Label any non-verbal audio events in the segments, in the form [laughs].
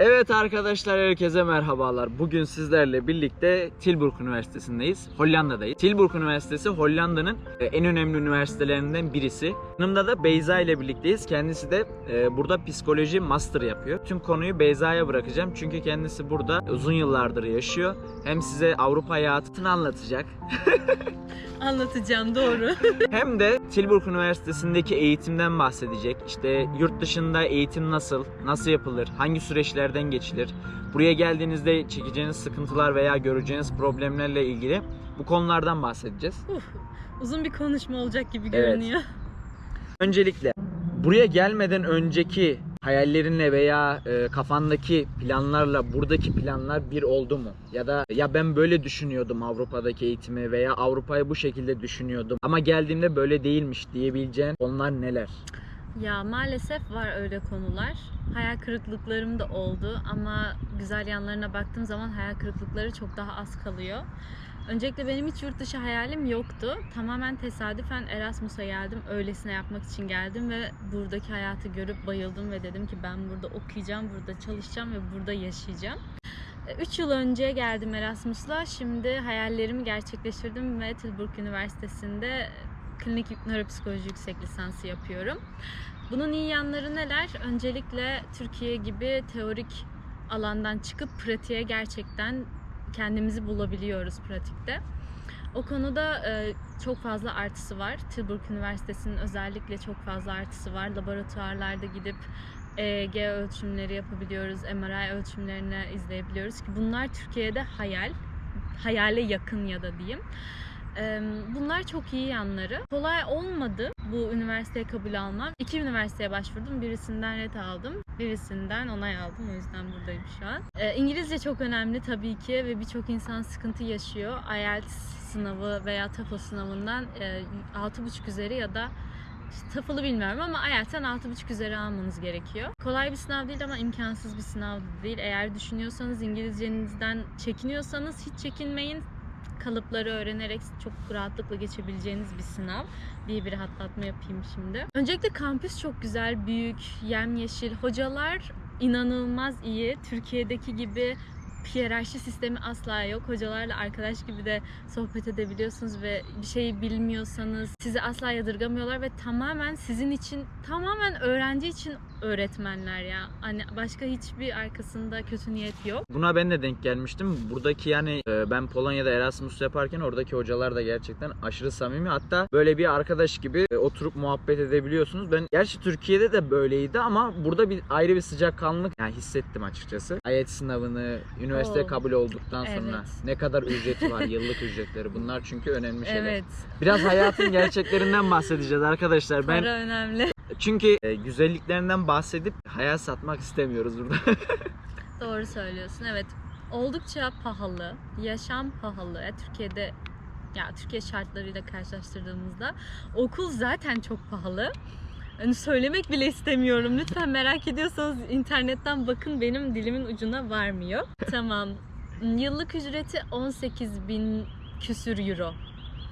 Evet arkadaşlar herkese merhabalar. Bugün sizlerle birlikte Tilburg Üniversitesi'ndeyiz. Hollanda'dayız. Tilburg Üniversitesi Hollanda'nın e, en önemli üniversitelerinden birisi. Yanımda da Beyza ile birlikteyiz. Kendisi de e, burada psikoloji master yapıyor. Tüm konuyu Beyza'ya bırakacağım. Çünkü kendisi burada uzun yıllardır yaşıyor. Hem size Avrupa hayatını anlatacak. [laughs] Anlatacağım doğru. [laughs] Hem de Tilburg Üniversitesi'ndeki eğitimden bahsedecek. İşte yurt dışında eğitim nasıl, nasıl yapılır, hangi süreçlerden geçilir, buraya geldiğinizde çekeceğiniz sıkıntılar veya göreceğiniz problemlerle ilgili bu konulardan bahsedeceğiz. Uf, uzun bir konuşma olacak gibi Evet. görünüyor. Öncelikle buraya gelmeden önceki hayallerinle veya e, kafandaki planlarla buradaki planlar bir oldu mu? Ya da ya ben böyle düşünüyordum Avrupa'daki eğitimi veya Avrupa'yı bu şekilde düşünüyordum ama geldiğimde böyle değilmiş diyebileceğin konular neler? Ya maalesef var öyle konular. Hayal kırıklıklarım da oldu ama güzel yanlarına baktığım zaman hayal kırıklıkları çok daha az kalıyor. Öncelikle benim hiç yurt dışı hayalim yoktu. Tamamen tesadüfen Erasmus'a geldim. Öylesine yapmak için geldim ve buradaki hayatı görüp bayıldım ve dedim ki ben burada okuyacağım, burada çalışacağım ve burada yaşayacağım. 3 yıl önce geldim Erasmus'la. Şimdi hayallerimi gerçekleştirdim ve Tilburg Üniversitesi'nde klinik nöropsikoloji yüksek lisansı yapıyorum. Bunun iyi yanları neler? Öncelikle Türkiye gibi teorik alandan çıkıp pratiğe gerçekten kendimizi bulabiliyoruz pratikte. O konuda e, çok fazla artısı var. Tilburg Üniversitesi'nin özellikle çok fazla artısı var. Laboratuvarlarda gidip EEG ölçümleri yapabiliyoruz, MRI ölçümlerini izleyebiliyoruz ki bunlar Türkiye'de hayal, hayale yakın ya da diyeyim. Bunlar çok iyi yanları. Kolay olmadı bu üniversiteye kabul almam. İki üniversiteye başvurdum. Birisinden ret aldım. Birisinden onay aldım. O yüzden buradayım şu an. İngilizce çok önemli tabii ki ve birçok insan sıkıntı yaşıyor. IELTS sınavı veya TOEFL sınavından eee, 6.5 üzeri ya da TOEFL'ı bilmiyorum ama IELTS'ten 6.5 üzeri almanız gerekiyor. Kolay bir sınav değil ama imkansız bir sınav değil. Eğer düşünüyorsanız İngilizcenizden çekiniyorsanız hiç çekinmeyin kalıpları öğrenerek çok rahatlıkla geçebileceğiniz bir sınav diye bir hatlatma yapayım şimdi. Öncelikle kampüs çok güzel, büyük, yemyeşil. Hocalar inanılmaz iyi. Türkiye'deki gibi hiyerarşi sistemi asla yok. Hocalarla arkadaş gibi de sohbet edebiliyorsunuz ve bir şeyi bilmiyorsanız sizi asla yadırgamıyorlar ve tamamen sizin için, tamamen öğrenci için öğretmenler ya. Hani başka hiçbir arkasında kötü niyet yok. Buna ben de denk gelmiştim. Buradaki yani e, ben Polonya'da Erasmus yaparken oradaki hocalar da gerçekten aşırı samimi. Hatta böyle bir arkadaş gibi e, oturup muhabbet edebiliyorsunuz. Ben gerçi Türkiye'de de böyleydi ama burada bir ayrı bir sıcakkanlılık yani hissettim açıkçası. IELTS sınavını üniversite Oo. kabul olduktan sonra Evet. ne kadar ücreti var, [laughs] yıllık ücretleri. Bunlar çünkü önemli şeyler. Evet. Biraz hayatın gerçeklerinden bahsedeceğiz arkadaşlar. Ben Para önemli. çünkü e, güzelliklerinden bahsedip hayal satmak istemiyoruz burada. [laughs] Doğru söylüyorsun. Evet. Oldukça pahalı. Yaşam pahalı. Ya Türkiye'de ya Türkiye şartlarıyla karşılaştırdığımızda okul zaten çok pahalı. Hani söylemek bile istemiyorum. Lütfen merak ediyorsanız internetten bakın benim dilimin ucuna varmıyor. [laughs] Tamam. Yıllık ücreti 18 bin küsür euro.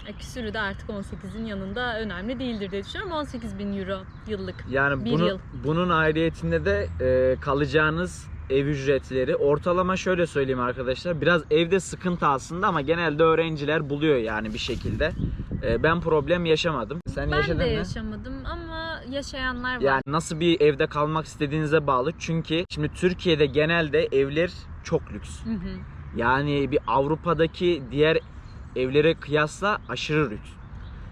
E, küsürü de artık 18'in yanında önemli değildir diye düşünüyorum. 18 bin euro yıllık. Yani Bir bunu, yıl. bunun ayrıyetinde de e, kalacağınız ev ücretleri ortalama şöyle söyleyeyim arkadaşlar biraz evde sıkıntı aslında ama genelde öğrenciler buluyor yani bir şekilde. E, ben problem yaşamadım. Sen Ben yaşadın de mı? yaşamadım ama yaşayanlar var. Yani nasıl bir evde kalmak istediğinize bağlı. Çünkü şimdi Türkiye'de genelde evler çok lüks. Hı hı. Yani bir Avrupa'daki diğer evlere kıyasla aşırı lüks.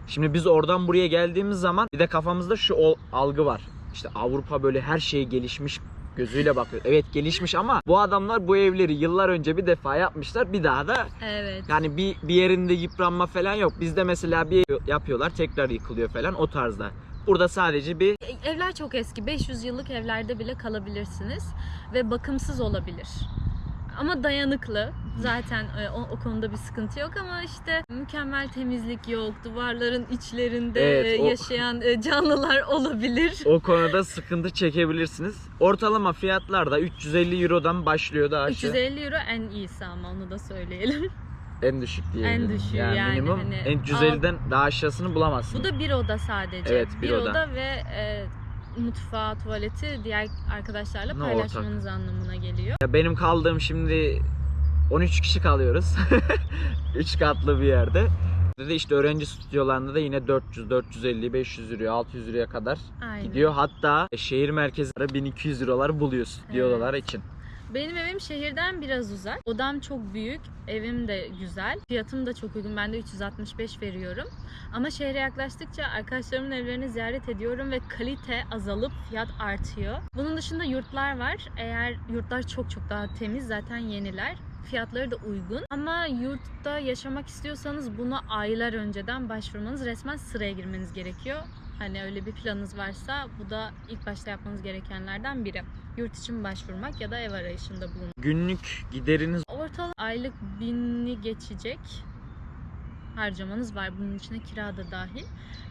Şimdi biz oradan buraya geldiğimiz zaman bir de kafamızda şu algı var. İşte Avrupa böyle her şey gelişmiş gözüyle bakıyor. Evet gelişmiş ama bu adamlar bu evleri yıllar önce bir defa yapmışlar. Bir daha da Evet. yani bir bir yerinde yıpranma falan yok. Bizde mesela bir ev yapıyorlar tekrar yıkılıyor falan o tarzda. Burada sadece bir Evler çok eski. 500 yıllık evlerde bile kalabilirsiniz ve bakımsız olabilir. Ama dayanıklı. Zaten e, o, o konuda bir sıkıntı yok ama işte mükemmel temizlik yok. Duvarların içlerinde Evet, e, o- yaşayan e, canlılar [laughs] olabilir. o konuda sıkıntı çekebilirsiniz. Ortalama fiyatlar da 350 Euro'dan başlıyor da aşağı. 350 euro en iyisi ama onu da söyleyelim. [laughs] En düşük diyebilirim. En düşüğü yani minimum hani en 350'den daha aşağısını bulamazsın. Bu da bir oda sadece. Evet, bir oda. ve e, mutfağı, tuvaleti diğer arkadaşlarla Ne paylaşmanız anlamına geliyor. Ya benim kaldığım şimdi 13 kişi kalıyoruz. [laughs] 3 katlı bir yerde. Dedi işte öğrenci stüdyolarında da yine 400, 450, 500 liraya, 600 liraya kadar Aynen. gidiyor. Hatta şehir merkezleri 1200 liralar buluyor stüdyolar için. Benim evim şehirden biraz uzak. Odam çok büyük, evim de güzel. Fiyatım da çok uygun. Ben de 365 veriyorum. Ama şehre yaklaştıkça arkadaşlarımın evlerini ziyaret ediyorum ve kalite azalıp fiyat artıyor. Bunun dışında yurtlar var. Eğer yurtlar çok çok daha temiz zaten yeniler. Fiyatları da uygun. Ama yurtta yaşamak istiyorsanız buna aylar önceden başvurmanız, resmen sıraya girmeniz gerekiyor. Hani öyle bir planınız varsa bu da ilk başta yapmanız gerekenlerden biri. Yurt için başvurmak ya da ev arayışında bulunmak. Günlük gideriniz Ortalama aylık binli geçecek harcamanız var. Bunun içine kira da dahil.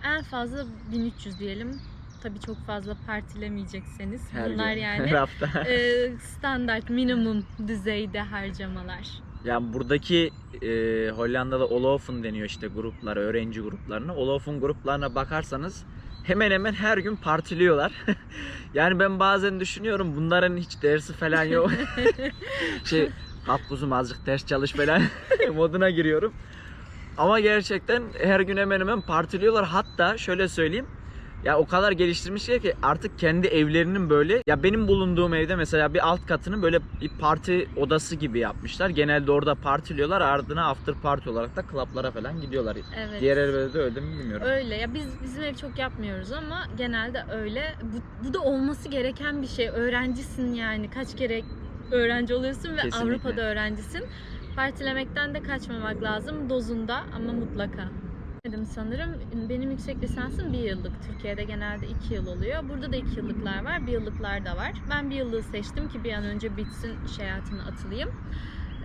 En fazla 1300 diyelim. Tabii çok fazla partilemeyecekseniz. her Bunlar gün, yani her hafta. e, standart minimum düzeyde harcamalar. Yani buradaki e, Hollanda'da Olof'un deniyor işte gruplar, öğrenci gruplarına. Olof'un gruplarına bakarsanız hemen hemen her gün partiliyorlar. [laughs] yani ben bazen düşünüyorum bunların hiç dersi falan yok. [laughs] şey kalk kuzum azıcık ders çalış falan [laughs] moduna giriyorum. Ama gerçekten her gün hemen hemen partiliyorlar. Hatta şöyle söyleyeyim. Ya o kadar geliştirmişler ki artık kendi evlerinin böyle ya benim bulunduğum evde mesela bir alt katını böyle bir parti odası gibi yapmışlar. Genelde orada partiliyorlar. Ardına after party olarak da klaplara falan gidiyorlar. Evet. Diğer evlerde öyle mi bilmiyorum. Öyle ya biz bizim ev çok yapmıyoruz ama genelde öyle. Bu, bu da olması gereken bir şey. Öğrencisin yani kaç kere öğrenci oluyorsun ve Kesinlikle. Avrupa'da öğrencisin. Partilemekten de kaçmamak lazım dozunda ama mutlaka. Dedim sanırım benim yüksek lisansım bir yıllık. Türkiye'de genelde iki yıl oluyor. Burada da iki yıllıklar var, bir yıllıklar da var. Ben bir yıllığı seçtim ki bir an önce bitsin iş hayatına atılayım.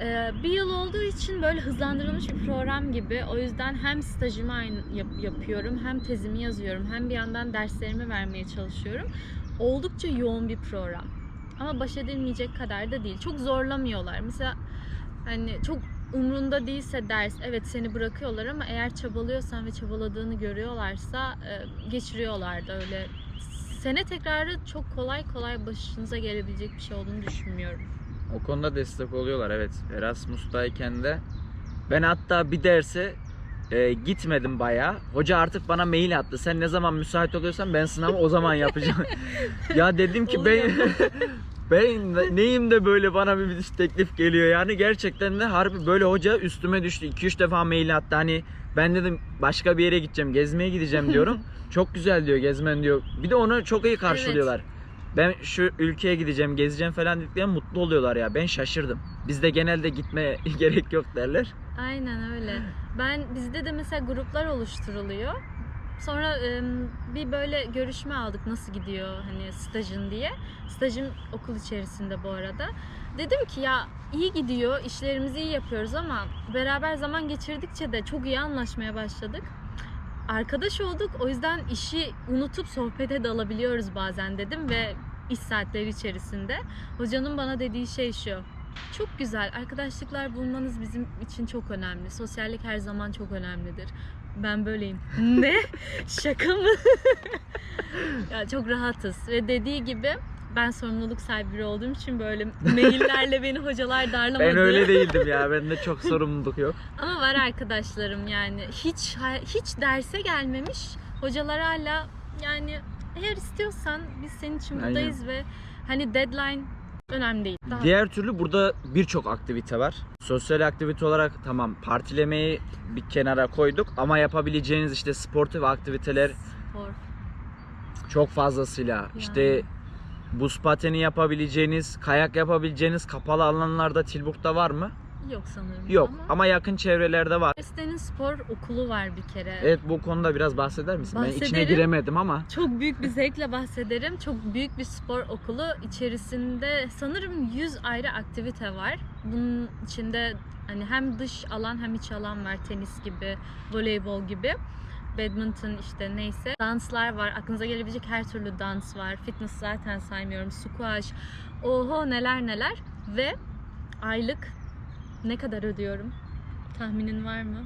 Ee, bir yıl olduğu için böyle hızlandırılmış bir program gibi. O yüzden hem stajımı aynı yap- yapıyorum, hem tezimi yazıyorum, hem bir yandan derslerimi vermeye çalışıyorum. Oldukça yoğun bir program. Ama baş edilmeyecek kadar da değil. Çok zorlamıyorlar. Mesela hani çok umrunda değilse ders evet seni bırakıyorlar ama eğer çabalıyorsan ve çabaladığını görüyorlarsa e, geçiriyorlar da öyle. Sene tekrarı çok kolay kolay başınıza gelebilecek bir şey olduğunu düşünmüyorum. O konuda destek oluyorlar evet. Erasmus'tayken de ben hatta bir derse e, gitmedim bayağı. Hoca artık bana mail attı. Sen ne zaman müsait oluyorsan ben sınavı o zaman yapacağım. [laughs] ya dedim ki ben [laughs] Ben neyim de böyle bana bir teklif geliyor? Yani gerçekten de harbi böyle hoca üstüme düştü. 2-3 defa mail attı. Hani ben dedim başka bir yere gideceğim gezmeye gideceğim [laughs] diyorum. Çok güzel diyor gezmen diyor. Bir de onu çok iyi karşılıyorlar. Ben şu ülkeye gideceğim gezeceğim falan dediklerinde mutlu oluyorlar ya. Ben şaşırdım. Bizde genelde gitmeye [laughs] gerek yok derler. Aynen öyle. Ben bizde de mesela gruplar oluşturuluyor. Sonra bir böyle görüşme aldık nasıl gidiyor hani stajın diye. Stajım okul içerisinde bu arada. Dedim ki ya iyi gidiyor, işlerimizi iyi yapıyoruz ama beraber zaman geçirdikçe de çok iyi anlaşmaya başladık. Arkadaş olduk o yüzden işi unutup sohbete dalabiliyoruz bazen dedim ve iş saatleri içerisinde. Hocanın bana dediği şey şu. Çok güzel. Arkadaşlıklar bulmanız bizim için çok önemli. Sosyallik her zaman çok önemlidir. Ben böyleyim. [laughs] ne? Şaka mı? [laughs] ya çok rahatız ve dediği gibi ben sorumluluk sahibi biri olduğum için böyle maillerle [laughs] beni hocalar darlamadı. ben öyle değildim ya bende çok sorumluluk yok Ama var arkadaşlarım yani hiç hiç derse gelmemiş. Hocalar hala yani eğer istiyorsan biz senin için Aynen. buradayız ve hani deadline önemli değil. Daha Diğer türlü burada birçok aktivite var. Sosyal aktivite olarak tamam partilemeyi bir kenara koyduk ama yapabileceğiniz işte sportif aktiviteler spor. çok fazlasıyla. İşte buz pateni yapabileceğiniz, kayak yapabileceğiniz kapalı alanlarda Tilburg'da var mı? Yok sanırım. Yok ama ama yakın çevrelerde var. Üniversitenin spor okulu var bir kere. Evet bu konuda biraz bahseder misin? Ben içine Bahsederim. giremedim ama. Çok büyük bir zevkle bahsederim. Çok büyük bir spor okulu. İçerisinde sanırım 100 ayrı aktivite var. Bunun içinde hani hem dış alan hem iç alan var. Tenis gibi, voleybol gibi. Badminton işte neyse. Danslar var. Aklınıza gelebilecek her türlü dans var. Fitness zaten saymıyorum. Squash. Oho neler neler. Ve aylık ne kadar ödüyorum? Tahminin var mı?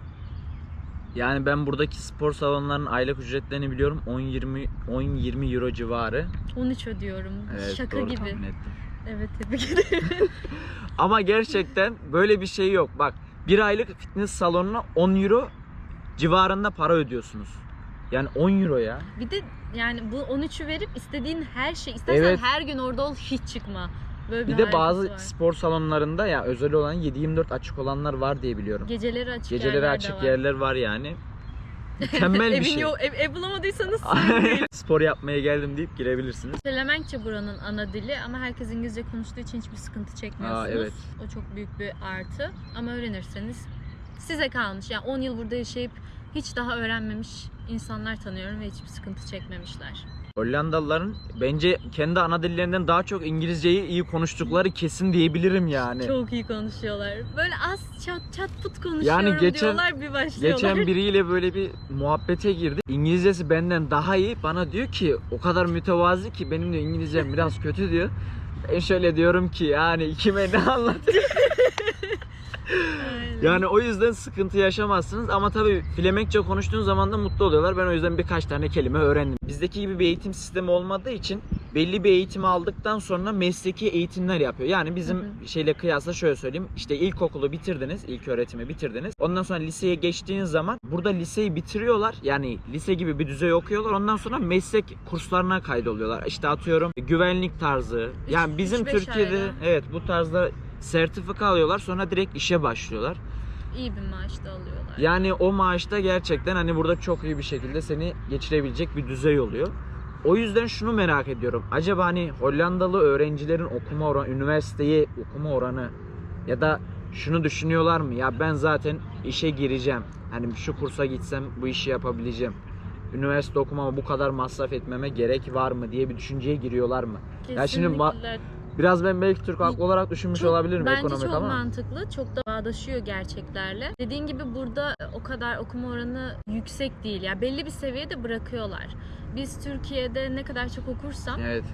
Yani ben buradaki spor salonlarının aylık ücretlerini biliyorum. 10-20 10-20 euro civarı. 13 ödüyorum. Evet, Şaka doğru gibi. tahmin ettim. Evet tebrik ederim. [laughs] Ama gerçekten böyle bir şey yok. Bak bir aylık fitness salonuna 10 euro civarında para ödüyorsunuz. Yani 10 euro ya. bir de yani bu 13'ü verip istediğin her şey istersen Evet. her gün orada ol hiç çıkma. Böyle bir, Bir de bazı var. spor salonlarında ya özel olan 7-24 açık olanlar var diye biliyorum. geceleri açık Geceleri yerler açık var. yerler var yani. [laughs] Mükemmel bir şey. yok, ev, ev bulamadıysanız. [laughs] Spor yapmaya geldim deyip girebilirsiniz. Felemenkçe buranın ana dili ama herkes İngilizce konuştuğu için hiçbir sıkıntı çekmiyorsunuz. Aa, evet. O çok büyük bir artı. Ama öğrenirseniz size kalmış. Yani 10 yıl burada yaşayıp hiç daha öğrenmemiş insanlar tanıyorum ve hiçbir sıkıntı çekmemişler. Hollandalıların bence kendi ana dillerinden daha çok İngilizceyi iyi konuştukları kesin diyebilirim yani. Çok iyi konuşuyorlar. Böyle az çat çat put konuşuyorum Yani geçen- diyorlar bir başlıyorlar. Geçen biriyle böyle bir muhabbete girdi. İngilizcesi benden daha iyi. Bana diyor ki o kadar mütevazi ki benim de İngilizcem biraz kötü diyor. Ben şöyle diyorum ki yani kime ne anlatayım? [laughs] Aynen. Yani o yüzden sıkıntı yaşamazsınız ama tabii Flemenkçe konuştuğun zaman da mutlu oluyorlar. Ben o yüzden birkaç tane kelime öğrendim. Bizdeki gibi bir eğitim sistemi olmadığı için belli bir eğitimi aldıktan sonra mesleki eğitimler yapıyor. Yani bizim Hı hı. şeyle kıyasla şöyle söyleyeyim. İşte ilkokulu bitirdiniz, ilk öğretimi bitirdiniz. Ondan sonra liseye geçtiğiniz zaman burada liseyi bitiriyorlar. Yani lise gibi bir düzey okuyorlar. Ondan sonra meslek kurslarına kaydoluyorlar. İşte atıyorum güvenlik tarzı. Yani Üç- bizim üç Türkiye'de ayda. evet bu tarzda sertifika alıyorlar. Sonra direkt işe başlıyorlar. İyi bir maaş da alıyorlar. Yani o maaşta gerçekten hani burada çok iyi bir şekilde seni geçirebilecek bir düzey oluyor. O yüzden şunu merak ediyorum. Acaba hani Hollandalı öğrencilerin okuma oranı, üniversiteyi okuma oranı ya da şunu düşünüyorlar mı? Ya ben zaten işe gireceğim. Hani şu kursa gitsem bu işi yapabileceğim. Üniversite okumama bu kadar masraf etmeme gerek var mı diye bir düşünceye giriyorlar mı? Ya şimdi Kesinlikle. Biraz ben belki Türk halkı olarak düşünmüş Çok- olabilirim Bence ekonomik çok ama. mantıklı. Çok da bağdaşıyor gerçeklerle. Dediğin gibi burada o kadar okuma oranı yüksek değil. Ya belli bir seviyede bırakıyorlar. Biz Türkiye'de ne kadar çok okursam Evet.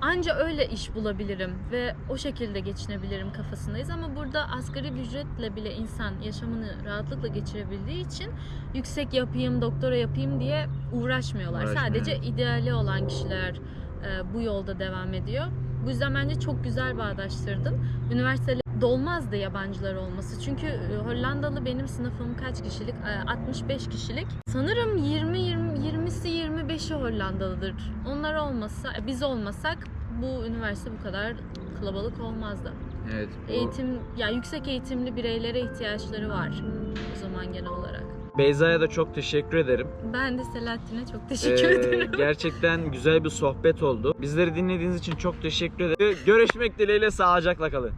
anca öyle iş bulabilirim ve o şekilde geçinebilirim kafasındayız ama burada asgari bir ücretle bile insan yaşamını rahatlıkla geçirebildiği için yüksek yapayım, doktora yapayım diye uğraşmıyorlar. Uğraşmıyor. Sadece ideali olan kişiler e, bu yolda devam ediyor. Bu yüzden bence çok güzel bağdaştırdın. Üniversite dolmazdı yabancılar olması. Çünkü e, Hollandalı benim sınıfım kaç kişilik? E, 65 kişilik. Sanırım 20 20 20'si 25'i Hollandalıdır. Onlar olmasa, e, biz olmasak bu üniversite bu kadar kalabalık olmazdı. Evet. bu- Eğitim, ya yüksek eğitimli bireylere ihtiyaçları var o zaman genel olarak. Beyza'ya da çok teşekkür ederim. Ben de Selahattin'e çok teşekkür Ee, ederim. [laughs] Gerçekten güzel bir sohbet oldu. Bizleri dinlediğiniz için çok teşekkür ederim. Görüşmek dileğiyle sağlıcakla kalın.